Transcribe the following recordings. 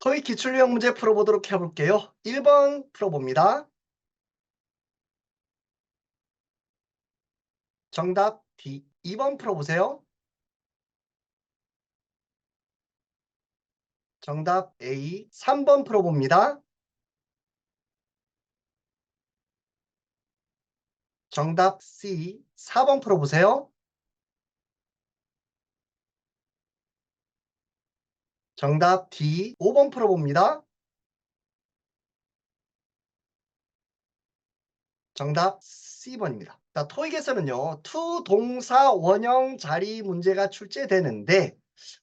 토익 기출유형 문제 풀어보도록 해볼게요. 1번 풀어봅니다. 정답 D. 2번 풀어보세요. 정답 A. 3번 풀어봅니다. 정답 C. 4번 풀어보세요. 정답 D. 5번 풀어봅니다. 정답 C번입니다. 자, 토익에서는요, 투 동사 원형 자리 문제가 출제되는데,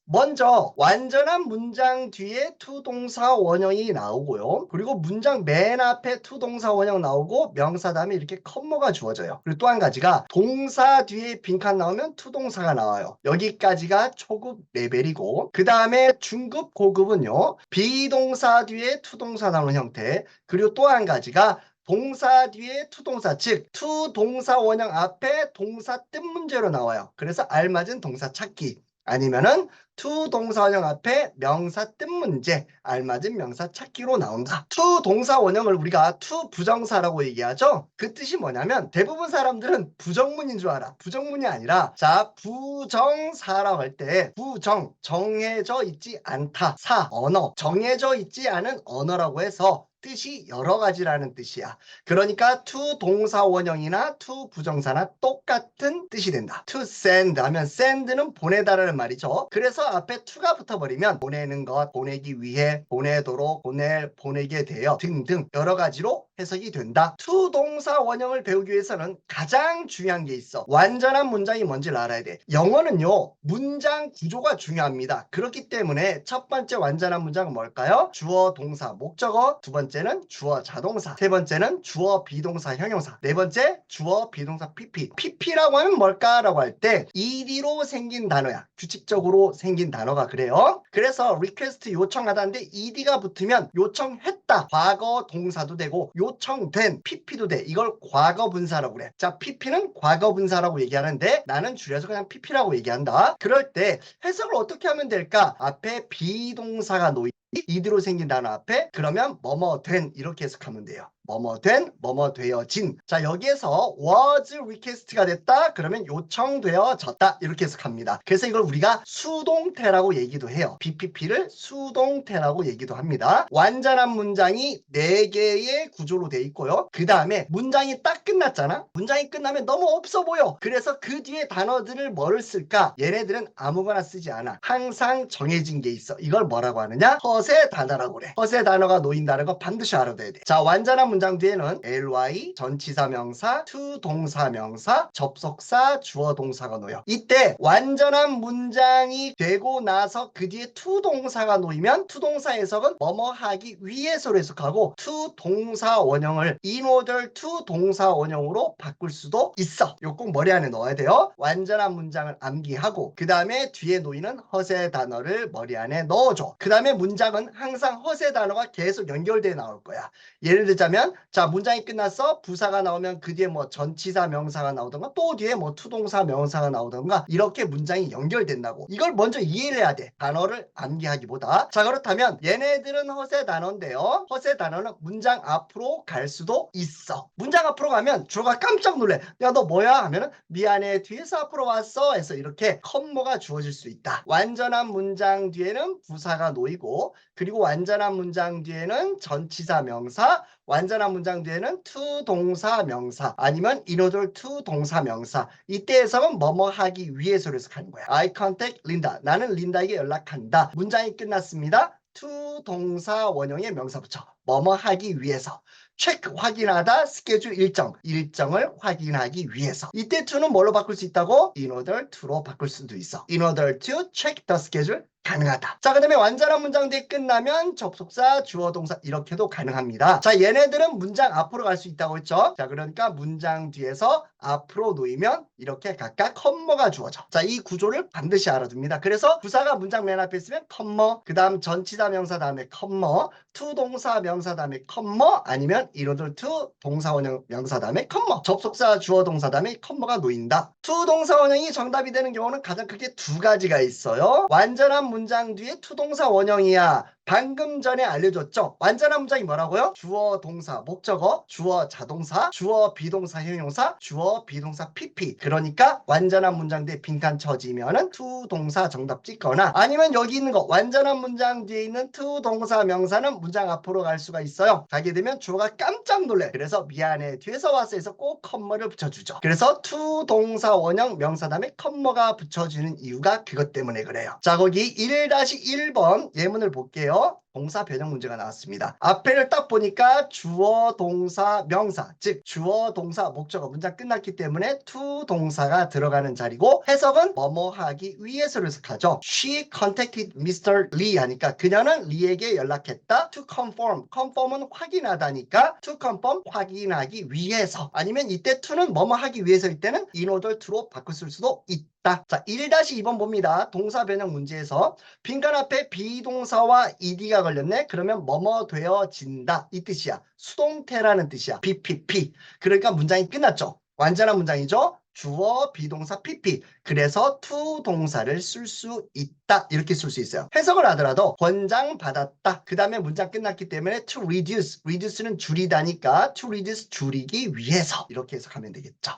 먼저 완전한 문장 뒤에 투 동사 원형이 나오고요. 그리고 문장 맨 앞에 투 동사 원형 나오고 명사 다음에 이렇게 컴머가 주어져요. 그리고 또 한 가지가 동사 뒤에 빈칸 나오면 투 동사가 나와요. 여기까지가 초급 레벨이고 그 다음에 중급 고급은요. 비동사 뒤에 투 동사 나오는 형태 그리고 또 한 가지가 동사 뒤에 투동사 즉 투동사 원형 앞에 동사 뜻 문제로 나와요. 그래서 알맞은 동사 찾기 아니면은 투 동사 원형 앞에 명사 뜻 문제, 알맞은 명사 찾기로 나온다. 투 동사 원형을 우리가 투 부정사라고 얘기하죠. 그 뜻이 뭐냐면 대부분 사람들은 부정문인 줄 알아. 부정문이 아니라 자 부정사라고 할 때 부정 정해져 있지 않다. 사 언어 정해져 있지 않은 언어라고 해서 뜻이 여러 가지라는 뜻이야. 그러니까 to 동사 원형이나 to 부정사나 똑같은 뜻이 된다. to send 하면 send는 보내다라는 말이죠. 그래서 앞에 to가 붙어버리면 보내는 것, 보내기 위해, 보내도록, 보낼, 보내게 되어 등등 여러 가지로 해석이 된다. to 동사 원형을 배우기 위해서는 가장 중요한 게 있어. 완전한 문장이 뭔지를 알아야 돼. 영어는요, 문장 구조가 중요합니다. 그렇기 때문에 첫 번째 완전한 문장은 뭘까요? 주어, 동사, 목적어. 두 번째는 주어, 자동사. 세 번째는 주어, 비동사, 형용사. 네 번째, 주어, 비동사, PP. PP라고 하면 뭘까라고 할 때 ED로 생긴 단어야. 규칙적으로 생긴 단어가 그래요. 그래서 request 요청하다는데 ED가 붙으면 요청했다. 과거 동사도 되고 요 청된 PP도 돼. 이걸 과거 분사라고 그래. 자, PP는 과거 분사라고 얘기하는데 나는 줄여서 그냥 PP라고 얘기한다. 그럴 때 해석을 어떻게 하면 될까? 앞에 비동사가 놓이 이대로 생긴 단어 앞에 그러면 뭐뭐 된 이렇게 해석하면 돼요. 뭐뭐 된, 뭐뭐 되어진. 자, 여기에서 was request가 됐다. 그러면 요청되어졌다. 이렇게 해석합니다. 그래서 이걸 우리가 수동태라고 얘기도 해요. BPP를 수동태라고 얘기도 합니다. 완전한 문장이 4개의 구조로 돼 있고요. 그 다음에 문장이 딱 끝났잖아. 문장이 끝나면 너무 없어 보여. 그래서 그 뒤에 단어들을 뭐를 쓸까? 얘네들은 아무거나 쓰지 않아. 항상 정해진 게 있어. 이걸 뭐라고 하느냐? 허세 단어라고 그래. 허세 단어가 놓인다는 거 반드시 알아둬야 돼. 자, 완전한 문장 뒤에는 ly, 전치사 명사, to 동사 명사, 접속사, 주어 동사가 놓여. 이때 완전한 문장이 되고 나서 그 뒤에 to 동사가 놓이면 to 동사 해석은 뭐뭐 하기 위해서로 해석하고 to 동사 원형을 order to 동사 원형으로 바꿀 수도 있어. 요 꼭 머리 안에 넣어야 돼요. 완전한 문장을 암기하고 그 다음에 뒤에 놓이는 허세 단어를 머리 안에 넣어줘. 그 다음에 문장 은 항상 허세 단어가 계속 연결돼 나올 거야. 예를 들자면 자 문장이 끝났어. 부사가 나오면 그 뒤에 뭐 전치사 명사가 나오던가 또 뒤에 뭐 투동사 명사가 나오던가 이렇게 문장이 연결된다고. 이걸 먼저 이해를 해야 돼. 단어를 암기하기보다. 자 그렇다면 얘네들은 허세 단어인데요. 허세 단어는 문장 앞으로 갈 수도 있어. 문장 앞으로 가면 주어가 깜짝 놀래. 야 너 뭐야? 하면은 미안해. 뒤에서 앞으로 왔어. 해서 이렇게 컴모가 주어질 수 있다. 완전한 문장 뒤에는 부사가 놓이고 그리고 완전한 문장 뒤에는 전치사 명사 완전한 문장 뒤에는 to 동사 명사 아니면 order to 동사 명사. 이때 해석은 뭐뭐 하기 위해서로 해석하는 거야. I contact Linda. 나는 린다에게 연락한다. 문장이 끝났습니다. to 동사 원형의 명사 붙여 뭐뭐 하기 위해서. 체크 확인하다. 스케줄 일정. 일정을 확인하기 위해서. 이때 to는 뭘로 바꿀 수 있다고? in order to로 바꿀 수도 있어. In order to check the schedule 가능하다. 자, 그 다음에 완전한 문장 뒤에 끝나면 접속사, 주어, 동사 이렇게도 가능합니다. 자, 얘네들은 문장 앞으로 갈 수 있다고 했죠. 자, 그러니까 문장 뒤에서 앞으로 놓이면 이렇게 각각 컴머가 주어져. 자, 이 구조를 반드시 알아둡니다. 그래서 부사가 문장 맨 앞에 있으면 컴머, 그 다음 전치사 명사 다음에 컴머, 투 동사 명사 다음에 컴머, 아니면 이로들 투 동사 원형 명사 다음에 컴머, 접속사, 주어, 동사 다음에 컴머가 놓인다. 투 동사 원형이 정답이 되는 경우는 가장 크게 두 가지가 있어요. 완전한 문장 뒤에 투동사 원형이야. 방금 전에 알려줬죠. 완전한 문장이 뭐라고요? 주어, 동사, 목적어, 주어, 자동사, 주어, 비동사, 형용사, 주어, 비동사, PP. 그러니까 완전한 문장 뒤에 빈칸 쳐지면은 to 동사 정답 찍거나 아니면 여기 있는 거 완전한 문장 뒤에 있는 to 동사 명사는 문장 앞으로 갈 수가 있어요. 가게 되면 주어가 깜짝 놀래. 그래서 미안해 뒤에서 해서 꼭 컴머를 붙여주죠. 그래서 to 동사 원형 명사 다음에 컴머가 붙여지는 이유가 그것 때문에 그래요. 자 거기 1-1번 예문을 볼게요. ろ 동사 변형 문제가 나왔습니다. 앞에를 딱 보니까 주어, 동사, 명사, 즉 주어, 동사, 목적어 문장 끝났기 때문에 to 동사가 들어가는 자리고 해석은 뭐뭐 하기 위해서를 해석하죠. She contacted Mr. Lee 하니까 그녀는 리에게 연락했다. To confirm, confirm은 확인하다니까 to confirm 확인하기 위해서 아니면 이때 to는 뭐뭐 하기 위해서일 때는 in order to로 바꿀 수도 있다. 자 1-2번 봅니다. 동사 변형 문제에서 빈칸 앞에 비동사와 ed가 걸렸네. 그러면 뭐뭐 되어진다. 이 뜻이야. 수동태라는 뜻이야. BPP. 그러니까 문장이 끝났죠. 완전한 문장이죠. 주어, 비동사, PP. 그래서 to 동사를 쓸 수 있다. 이렇게 쓸 수 있어요. 해석을 하더라도 권장 받았다. 그 다음에 문장 끝났기 때문에 to reduce. reduce는 줄이다니까 to reduce 줄이기 위해서 이렇게 해석하면 되겠죠.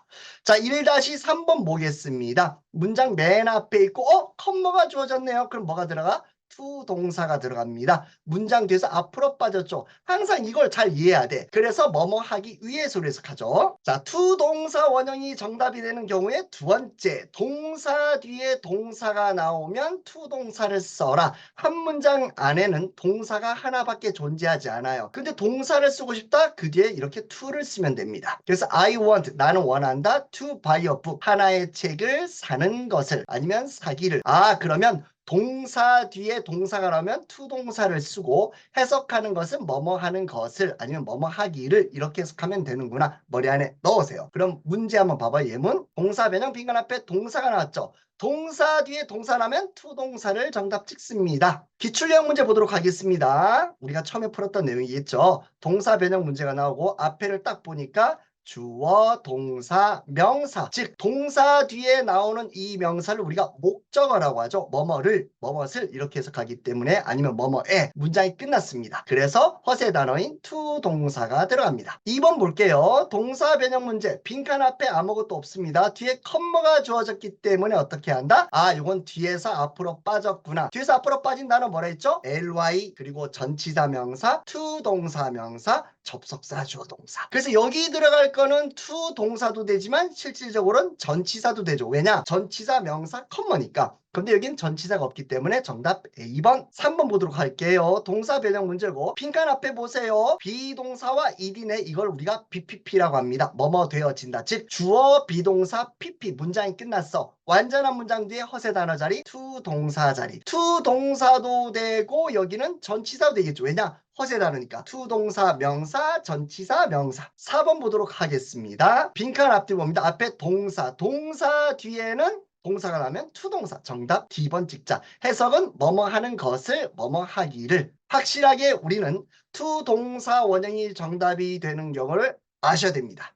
자, 1-3번 보겠습니다. 문장 맨 앞에 있고 어? 컴머가 주어졌네요. 그럼 뭐가 들어가? To 동사가 들어갑니다. 문장 뒤에서 앞으로 빠졌죠. 항상 이걸 잘 이해해야 돼. 그래서 뭐뭐 하기 위해서로 해석하죠. 자, to 동사 원형이 정답이 되는 경우에 두 번째, 동사 뒤에 동사가 나오면 to 동사를 써라. 한 문장 안에는 동사가 하나밖에 존재하지 않아요. 근데 동사를 쓰고 싶다? 그 뒤에 이렇게 to를 쓰면 됩니다. 그래서 I want, 나는 원한다. to buy a book, 하나의 책을 사는 것을 아니면 사기를. 아, 그러면 동사 뒤에 동사가 나오면 to 동사를 쓰고 해석하는 것은 뭐뭐 하는 것을 아니면 뭐뭐 하기를 이렇게 해석하면 되는구나 머리 안에 넣으세요. 그럼 문제 한번 봐봐 예문 동사 변형 빈칸 앞에 동사가 나왔죠. 동사 뒤에 동사 나면 to 동사를 정답 찍습니다. 기출형 문제 보도록 하겠습니다. 우리가 처음에 풀었던 내용이겠죠. 동사 변형 문제가 나오고 앞에를 딱 보니까 주어, 동사, 명사. 즉 동사 뒤에 나오는 이 명사를 우리가 목적어라고 하죠. 뭐뭐를, 뭐뭇을 이렇게 해석하기 때문에 아니면 뭐뭐에 문장이 끝났습니다. 그래서 허세 단어인 to 동사가 들어갑니다. 2번 볼게요. 동사 변형 문제. 빈칸 앞에 아무것도 없습니다. 뒤에 컴머가 주어졌기 때문에 어떻게 한다? 아, 이건 뒤에서 앞으로 빠졌구나. 뒤에서 앞으로 빠진 단어 뭐라 했죠? ly 그리고 전치사 명사, to 동사 명사, 접속사 주어 동사. 그래서 여기 들어갈 거는 to 동사도 되지만 실질적으로는 전치사도 되죠. 왜냐? 전치사 명사 컴머니까. 근데 여긴 전치사가 없기 때문에 정답 A번 3번 보도록 할게요. 동사 변형 문제고 빈칸 앞에 보세요. 비동사와 ed네 이걸 우리가 BPP라고 합니다. 뭐뭐 되어진다. 즉 주어 비동사 PP 문장이 끝났어. 완전한 문장 뒤에 허세 단어 자리 to 동사 자리. to 동사도 되고 여기는 전치사도 되겠죠. 왜냐? 허세 단어니까 to 동사 명사 전치사 명사 4번 보도록 하겠습니다. 빈칸 앞뒤 봅니다. 앞에 동사 동사 뒤에는 동사가 나면 투동사 정답 D번 직자 해석은 뭐뭐 하는 것을 뭐뭐 하기를 확실하게 우리는 투동사 원형이 정답이 되는 경우를 아셔야 됩니다.